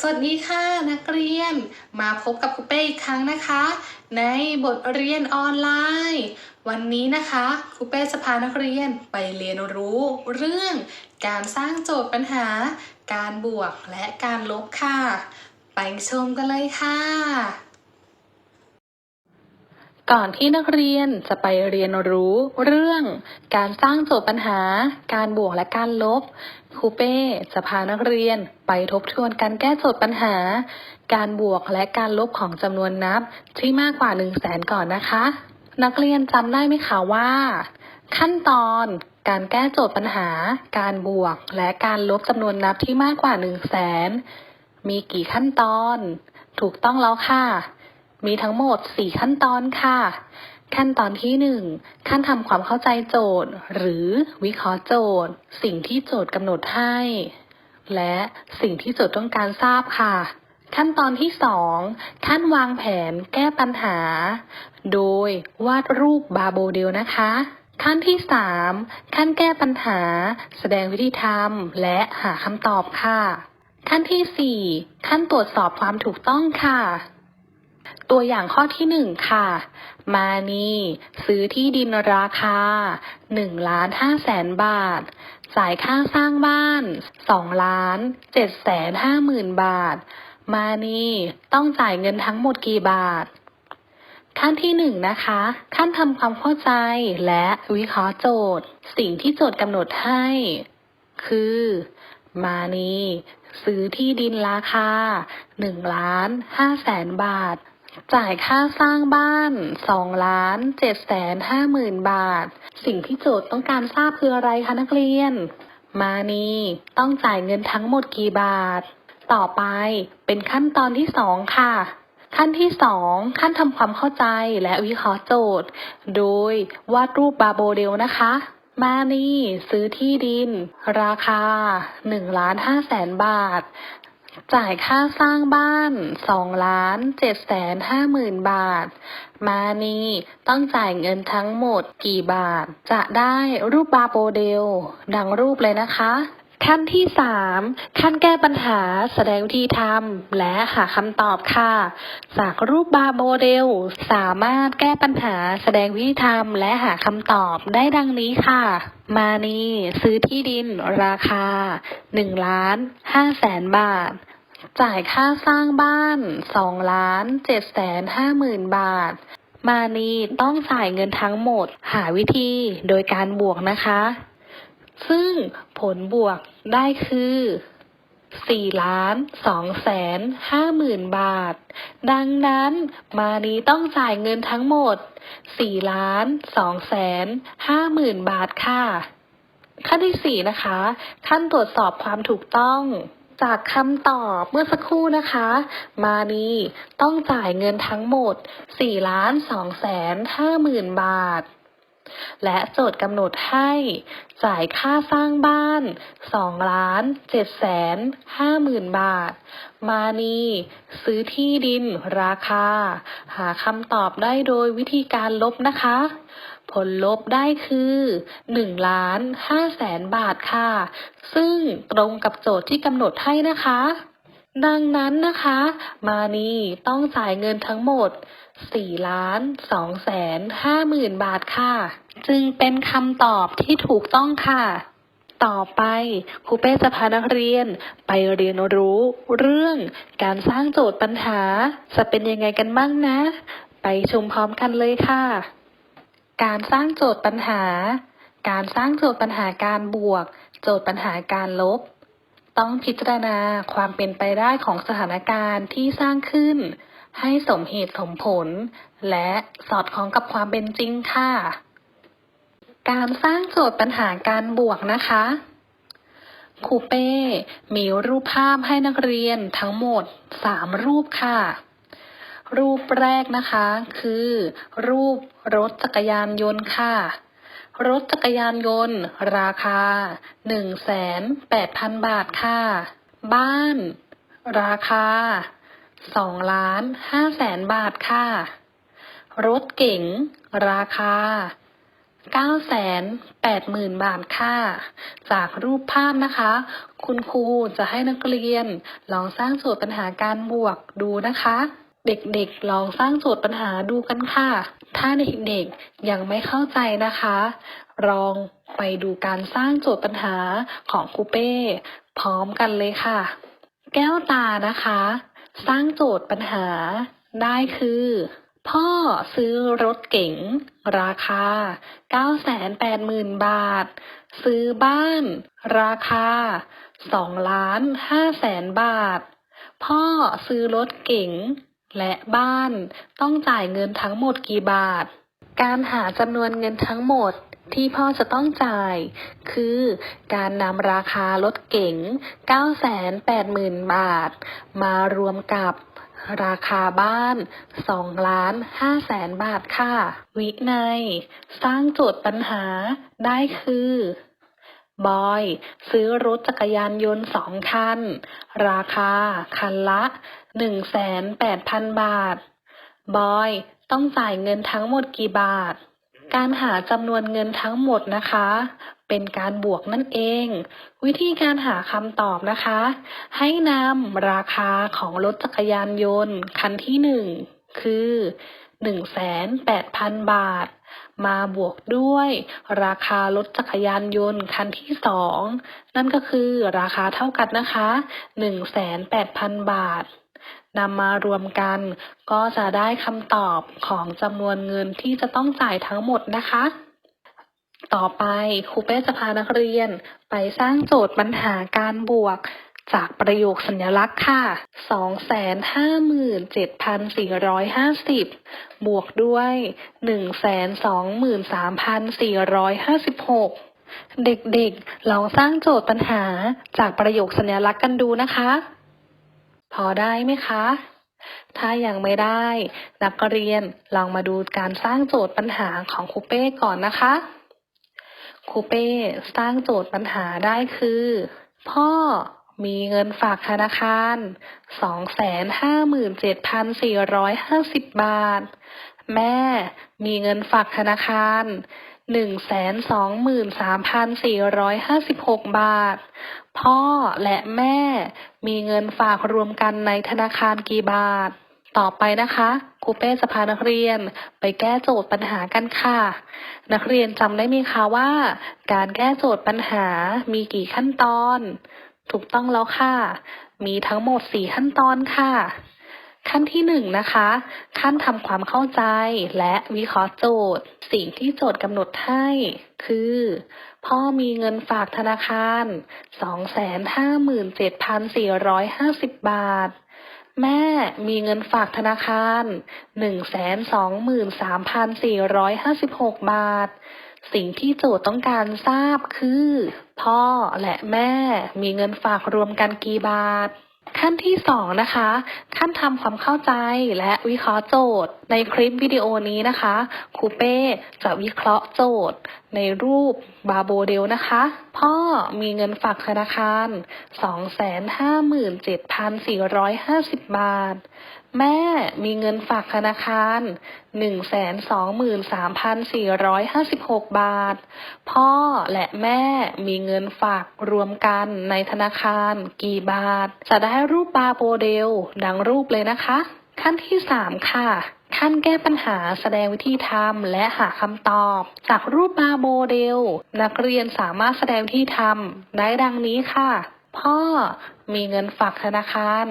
สวัสดีค่ะนักเรียนมาพบกับครูเป้อีกครั้งนะคะ ในบทเรียนออนไลน์ วันนี้นะคะครูเป้จะพานักเรียนไปเรียนรู้เรื่อง การสร้างโจทย์ปัญหา การบวกและการลบค่ะ ไปชมกันเลยค่ะ ก่อนที่นักเรียนจะไปเรียนรู้เรื่อง การสร้างโจทย์ปัญหา การบวกและการลบ ครูเป้จะพานักเรียนไปทบทวนการแก้โจทย์ปัญหา การบวกและการลบของจำนวนนับที่มากกว่า 1 0 0 0 0แสนก่อนนะคะ นักเรียนจำได้ไหมคะว่า ขั้นตอนการแก้โจทย์ปัญหา การบวกและการลบจำนวนนับที่มากกว่า 1 0 0 0 0แสนมีกี่ขั้นตอน ถูกต้องแล้วค่ะ มีทั้งหมด 4 ขั้นตอนค่ะ ขั้นตอนที่ 1 ขั้นทำความเข้าใจโจทย์ หรือวิเคราะห์โจทย์ สิ่งที่โจทย์กำหนดให้ และสิ่งที่โจทย์ต้องการทราบค่ะ ขั้นตอนที่ 2 ขั้นวางแผนแก้ปัญหา โดยวาดรูปบาโบเดลนะคะขั้นที่ 3 ขั้นแก้ปัญหา แสดงวิธีทำและหาคำตอบค่ะ ขั้นที่ 4 ขั้นตรวจสอบความถูกต้องค่ะ ตัวอย่างข้อที่หนึ่งค่ะ มานีซื้อที่ดินราคา1ล้าน5แสนบาท จ่ายค่าสร้างบ้าน2ล้าน7แสน5หมื่นบาท มานีต้องจ่ายเงินทั้งหมดกี่บาท ขั้นที่หนึ่งนะคะ ขั้นทำความเข้าใจและวิเคราะห์โจทย์ สิ่งที่โจทย์กำหนดให้ คือ มานีซื้อที่ดินราคา1ล้าน5แสนบาท จ่ายค่าสร้างบ้าน2ล้าน7แสน5หมื่นบาท สิ่งที่โจทย์ต้องการทราบคืออะไรคะนักเรียน มานีต้องจ่ายเงินทั้งหมดกี่บาท ต่อไปเป็นขั้นตอนที่สองค่ะ ขั้นที่สองขั้นทำความเข้าใจและวิเคราะห์โจทย์ โดยวาดรูปบาโบเดลนะคะมานีซื้อที่ดิน ราคา1ล้าน5แสนบาท จ่ายค่าสร้างบ้าน2ล้าน7แสน5หมื่นบาท มานีต้องจ่ายเงินทั้งหมดกี่บาท จะได้รูปบาโบเดล ดังรูปเลยนะคะ ขั้นที่ 3 ขั้นแก้ปัญหา แสดงวิธีทำและหาคำตอบค่ะ จากรูปบาโมเดล สามารถแก้ปัญหา แสดงวิธีทำและหาคำตอบได้ดังนี้ค่ะ มานีซื้อที่ดินราคา1ล้าน5แสนบาท จ่ายค่าสร้างบ้าน2ล้าน7แสน5หมื่นบาท มานีต้องจ่ายเงินทั้งหมด หาวิธีโดยการบวกนะคะ ซึ่งผลบวกได้คือ4ล้าน2แสน5หมื่นบาท ดังนั้นมานีต้องจ่ายเงินทั้งหมด4ล้าน2แสน5หมื่นบาทค่ะ ขั้นที่ 4 นะคะ ขั้นตรวจสอบความถูกต้อง จากคำตอบเมื่อสักครู่นะคะ มานีต้องจ่ายเงินทั้งหมด4ล้าน2แสน5หมื่นบาท และโจทย์กำหนดให้จ่ายค่าสร้างบ้าน2ล้าน7แสน5หมื่นบาท มานีซื้อที่ดินราคา หาคำตอบได้โดยวิธีการลบนะคะ ผลลบได้คือ1ล้าน5แสนบาทค่ะ ซึ่งตรงกับโจทย์ที่กำหนดให้นะคะ ดังนั้นนะคะ มานีต้องจ่ายเงินทั้งหมด 4 ล้าน 2 แสน 5 หมื่นบาทค่ะ จึงเป็นคำตอบที่ถูกต้องค่ะ ต่อไปครูเป้จะพานักเรียนไปเรียนรู้เรื่องการสร้างโจทย์ปัญหา จะเป็นยังไงกันบ้างนะ ไปชมพร้อมกันเลยค่ะ การสร้างโจทย์ปัญหา การสร้างโจทย์ปัญหาการบวก โจทย์ปัญหาการลบ ต้องพิจารณาความเป็นไปได้ของสถานการณ์ที่สร้างขึ้น ให้สมเหตุสมผล และสอดคล้องกับความเป็นจริงค่ะ การสร้างโจทย์ปัญหาการบวกนะคะครูเป้มีรูปภาพให้นักเรียนทั้งหมด 3 รูปค่ะ รูปแรกนะคะ คือ รูปรถจักรยานยนต์ค่ะ รถจักรยานยนต์ ราคา 1 8 0 0 0 บาทค่ะ บ้าน ราคา2ล้าน5แสนบาทค่ะ รถเก๋ง ราคา980,000บาทค่ะ จากรูปภาพนะคะ คุณครูจะให้นักเรียน ลองสร้างโจทย์ปัญหาการบวกดูนะคะ เด็กๆ ลองสร้างโจทย์ปัญหาดูกันค่ะ ถ้าเด็กๆ ยังไม่เข้าใจนะคะ ลองไปดูการสร้างโจทย์ปัญหาของครูเป้ พร้อมกันเลยค่ะ แก้วตานะคะ สร้างโจทย์ปัญหาได้คือ พ่อซื้อรถเก๋ง ราคา 980,000 บาท ซื้อบ้าน ราคา2ล้าน5แสนบาท พ่อซื้อรถเก๋ง และบ้าน ต้องจ่ายเงินทั้งหมดกี่บาท การหาจำนวนเงินทั้งหมดที่พ่อจะต้องจ่าย คือการนำราคารถเก๋ง 980,000 บาท มารวมกับราคาบ้าน2ล้าน5แสนบาทค่ะ วินัย สร้างโจทย์ปัญหาได้คือบอย ซื้อรถจักรยานยนต์สองคัน ราคาคันละ 1,800,000บาท บอยต้องจ่ายเงินทั้งหมดกี่บาท การหาจำนวนเงินทั้งหมดนะคะ เป็นการบวกนั่นเอง วิธีการหาคำตอบนะคะ ให้นำราคาของรถจักรยานยนต์คันที่หนึ่งคือ1,800,000บาท มาบวกด้วย ราคารถจักรยานยนต์คันที่สองนั่นก็คือราคาเท่ากันนะคะ1,800,000บาท นำมารวมกัน ก็จะได้คำตอบของจำนวนเงินที่จะต้องจ่ายทั้งหมดนะคะ ต่อไปครูเป้จะพานักเรียนไปสร้างโจทย์ปัญหาการบวกจากประโยคสัญลักษณ์ค่ะ 257,450 บวกด้วย 123,456 เด็กๆ ลองสร้างโจทย์ปัญหาจากประโยคสัญลักษณ์กันดูนะคะ พอได้ไหมคะ ถ้ายังไม่ได้ นักเรียนลองมาดูการสร้างโจทย์ปัญหาของครูเป้ก่อนนะคะครูเป้สร้างโจทย์ปัญหาได้คือ พ่อมีเงินฝากธนาคาร 257,450 บาท แม่มีเงินฝากธนาคาร 123,456 บาท พ่อและแม่มีเงินฝากรวมกันในธนาคารกี่บาท ต่อไปนะคะครูเป้จะพานักเรียนไปแก้โจทย์ปัญหากันค่ะ นักเรียนจำได้ไหมคะว่า การแก้โจทย์ปัญหามีกี่ขั้นตอน ถูกต้องแล้วค่ะ มีทั้งหมดสี่ขั้นตอนค่ะ ขั้นที่หนึ่งนะคะ ขั้นทำความเข้าใจและวิเคราะห์โจทย์ สิ่งที่โจทย์กำหนดให้ คือ พ่อมีเงินฝากธนาคาร 257,450 บาท แม่มีเงินฝากธนาคาร 123,456 บาท สิ่งที่โจทย์ต้องการทราบคือ พ่อและแม่มีเงินฝากรวมกันกี่บาท ขั้นที่สองนะคะ ขั้นทำความเข้าใจและวิเคราะห์โจทย์ ในคลิปวิดีโอนี้นะคะครูเป้จะวิเคราะห์โจทย์ ในรูปบาโบเดลนะคะ พ่อมีเงินฝากธนาคาร 257,450 บาท แม่มีเงินฝากธนาคาร123,456บาท พ่อและแม่มีเงินฝากรวมกันในธนาคารกี่บาท จะได้รูปบาโบเดล ดังรูปเลยนะคะ ขั้นที่สามค่ะขั้นแก้ปัญหาแสดงวิธีทำและหาคำตอบ จากรูปบาโมเดล นักเรียนสามารถแสดงวิธีทำได้ดังนี้ค่ะ พ่อมีเงินฝากธนาคาร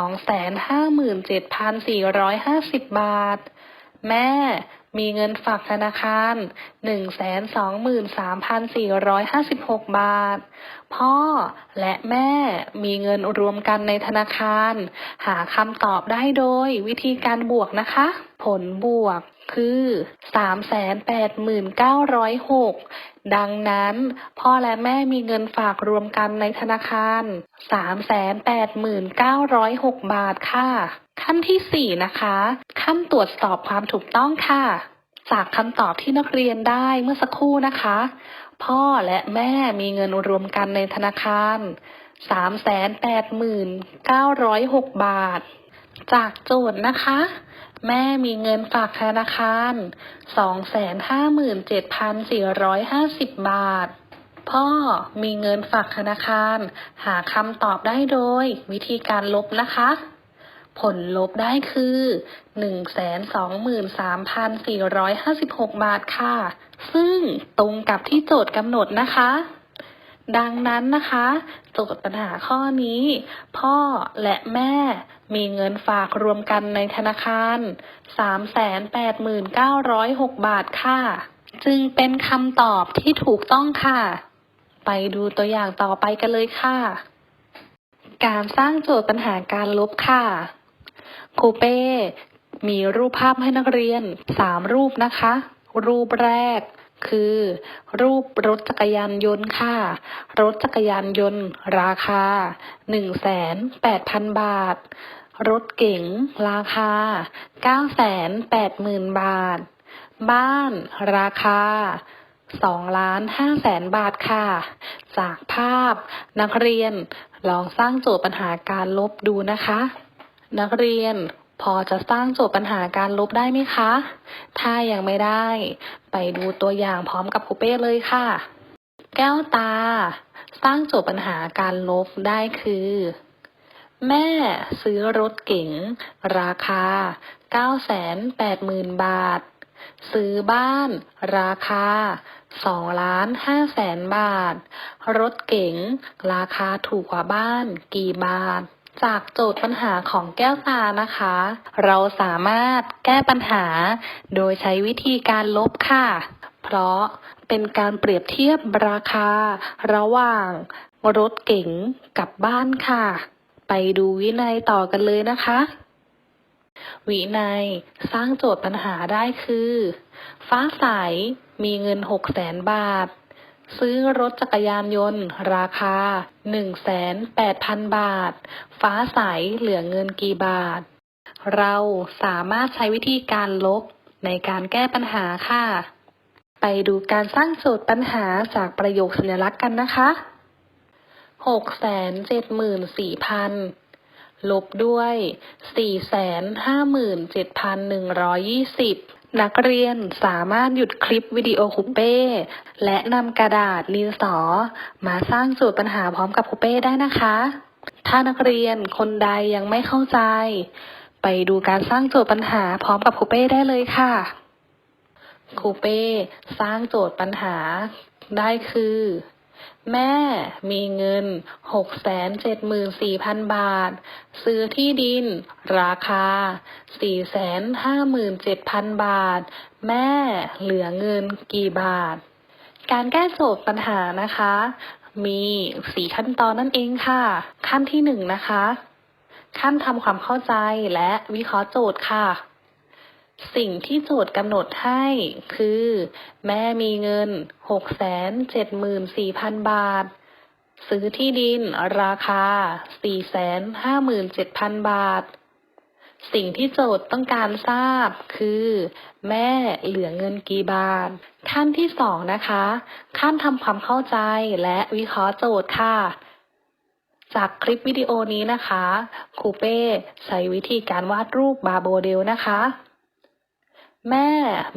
257,450 บาท แม่ มีเงินฝากธนาคาร 123,456 บาท พ่อและแม่มีเงินรวมกันในธนาคาร หาคำตอบได้โดยวิธีการบวกนะคะ ผลบวกคือ 389,906 ดังนั้น พ่อและแม่มีเงินฝากรวมกันในธนาคาร 389,906 บาทค่ะ ขั้นที่ 4 นะคะขั้นตรวจสอบความถูกต้องค่ะ จากคำตอบที่นักเรียนได้เมื่อสักครู่นะคะ พ่อและแม่มีเงินรวมกันในธนาคาร389,906 บาท จากโจทย์นะคะ แม่มีเงินฝากธนาคาร 257,450 บาท พ่อมีเงินฝากธนาคาร หาคำตอบได้โดย วิธีการลบนะคะ ผลลบได้คือ 123,456 บาทค่ะ ซึ่งตรงกับที่โจทย์กำหนดนะคะ ดังนั้นนะคะ โจทย์ปัญหาข้อนี้ พ่อและแม่มีเงินฝากรวมกันในธนาคาร 389,906 บาทค่ะ จึงเป็นคำตอบที่ถูกต้องค่ะ ไปดูตัวอย่างต่อไปกันเลยค่ะการสร้างโจทย์ปัญหาการลบค่ะ ครูเป้มีรูปภาพให้นักเรียนสามรูปนะคะ รูปแรกคือ รูปรถจักรยานยนต์ค่ะ รถจักรยานยนต์ ราคาหนึ่งแสนแปดพันบาท รถเก๋งราคาเก้าแสนแปดหมื่นบาท บ้านราคาสองล้านห้าแสนบาทค่ะ จากภาพนักเรียนลองสร้างโจทย์ปัญหาการลบดูนะคะ นักเรียนพอจะสร้างโจทย์ปัญหาการลบได้ไหมคะ ถ้ายังไม่ได้ ไปดูตัวอย่างพร้อมกับครูเป้เลยค่ะ แก้วตา สร้างโจทย์ปัญหาการลบได้คือ แม่ซื้อรถเก๋งราคา 980,000 บาท ซื้อบ้าน ราคา2ล้าน5แสนบาท รถเก๋งราคาถูกกว่าบ้านกี่บาท จากโจทย์ปัญหาของแก้วตานะคะ เราสามารถแก้ปัญหา โดยใช้วิธีการลบค่ะ เพราะเป็นการเปรียบเทียบราคา ระหว่างรถเก๋งกับบ้านค่ะ ไปดูวินัยต่อกันเลยนะคะ วินัยสร้างโจทย์ปัญหาได้คือ ฟ้าใสมีเงินหกแสนบาท ซื้อรถจักรยานยนต์ ราคาหนึ่งแสนแปดพันบาท ฟ้าใสเหลือเงินกี่บาท เราสามารถใช้วิธีการลบในการแก้ปัญหาค่ะ ไปดูการสร้างโจทย์ปัญหาจากประโยคสัญลักษณ์กันนะคะหกแสนเจ็ดหมื่นสี่พันลบด้วยสี่แส นักเรียนสามารถหยุดคลิปวิดีโอคุปเป้ และนำกระดาษดินสอ มาสร้างโจทย์ปัญหาพร้อมกับคุปเป้ได้นะคะ ถ้านักเรียนคนใดยังไม่เข้าใจ ไปดูการสร้างโจทย์ปัญหาพร้อมกับคุปเป้ได้เลยค่ะครูเป้สร้างโจทย์ปัญหาได้คือ แม่มีเงินหกแสนเจ็ดหมื่นสี่พันบาท ซื้อที่ดิน ราคาสี่แสนห้าหมื่นเจ็ดพันบาท แม่เหลือเงินกี่บาท การแก้โจทย์ปัญหานะคะ มีสี่ขั้นตอนนั่นเองค่ะ ขั้นที่หนึ่งนะคะ ขั้นทำความเข้าใจและวิเคราะห์โจทย์ค่ะ สิ่งที่โจทย์กำหนดให้คือ แม่มีเงินหกแสนเจ็ดหมื่นสี่พันบาท ซื้อที่ดินราคาสี่แสนห้าหมื่นเจ็ดพันบาท สิ่งที่โจทย์ต้องการทราบคือ แม่เหลือเงินกี่บาท ขั้นที่สองนะคะ ขั้นทำความเข้าใจและวิเคราะห์โจทย์ค่ะจากคลิปวิดีโอนี้นะคะ ครูเป้ใช้วิธีการวาดรูปบาโบเดลนะคะ แม่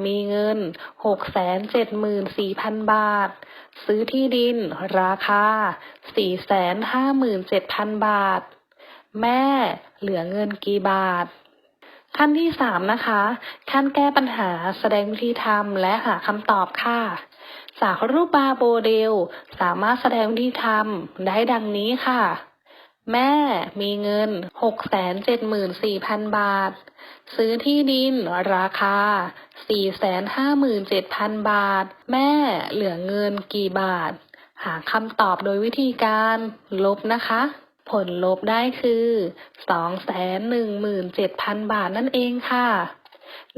มีเงินหกแสนเจ็ดหมื่นสี่พันบาท ซื้อที่ดิน ราคาสี่แสนห้าหมื่นเจ็ดพันบาท แม่เหลือเงินกี่บาท ขั้นที่สามนะคะ ขั้นแก้ปัญหาแสดงวิธีทำและหาคำตอบค่ะ จากรูปบาโบเดล สามารถแสดงวิธีทำได้ดังนี้ค่ะ แม่มีเงินหกแสนเจ็ดหมื่นสี่พันบาท ซื้อที่ดินราคาสี่แสนห้าหมื่นเจ็ดพันบาท แม่เหลือเงินกี่บาท หาคำตอบโดยวิธีการลบนะคะ ผลลบได้คือสองแสนหนึ่งหมื่นเจ็ดพันบาทนั่นเองค่ะ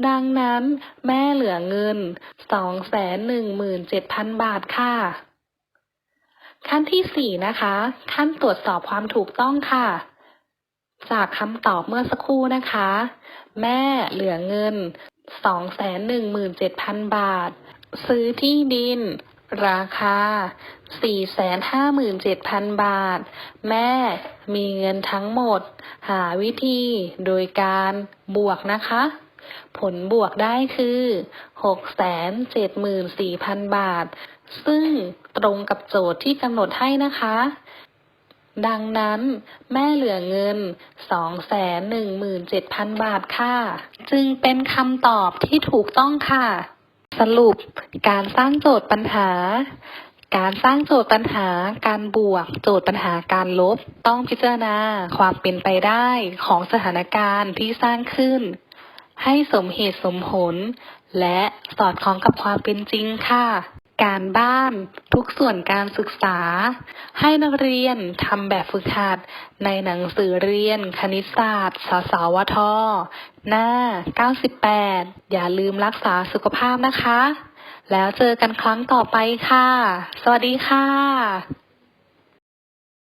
ดังนั้นแม่เหลือเงินสองแสนหนึ่งหมื่นเจ็ดพันบาทค่ะ ขั้นที่สี่นะคะ ขั้นตรวจสอบความถูกต้องค่ะ จากคำตอบเมื่อสักครู่นะคะ แม่เหลือเงินสองแสนหนึ่งหมื่นเจ็ดพันบาท ซื้อที่ดิน ราคาสี่แสนห้าหมื่นเจ็ดพันบาท แม่มีเงินทั้งหมด หาวิธีโดยการบวกนะคะผลบวกได้คือ 674,000 บาท ซึ่งตรงกับโจทย์ที่กำหนดให้นะคะ ดังนั้นแม่เหลือเงิน 217,000 บาทค่ะ จึงเป็นคำตอบที่ถูกต้องค่ะ สรุปการสร้างโจทย์ปัญหาการสร้างโจทย์ปัญหาการบวก โจทย์ปัญหาการลบ ต้องพิจารณาความเป็นไปได้ของสถานการณ์ที่สร้างขึ้น ให้สมเหตุสมผล และสอดคล้องกับความเป็นจริงค่ะ การบ้าน ทุกส่วนการศึกษา ให้นักเรียนทำแบบฝึกหัด ในหนังสือเรียนคณิตศาสตร์สสวท หน้า 98 อย่าลืมรักษาสุขภาพนะคะ แล้วเจอกันครั้งต่อไปค่ะ สวัสดีค่ะ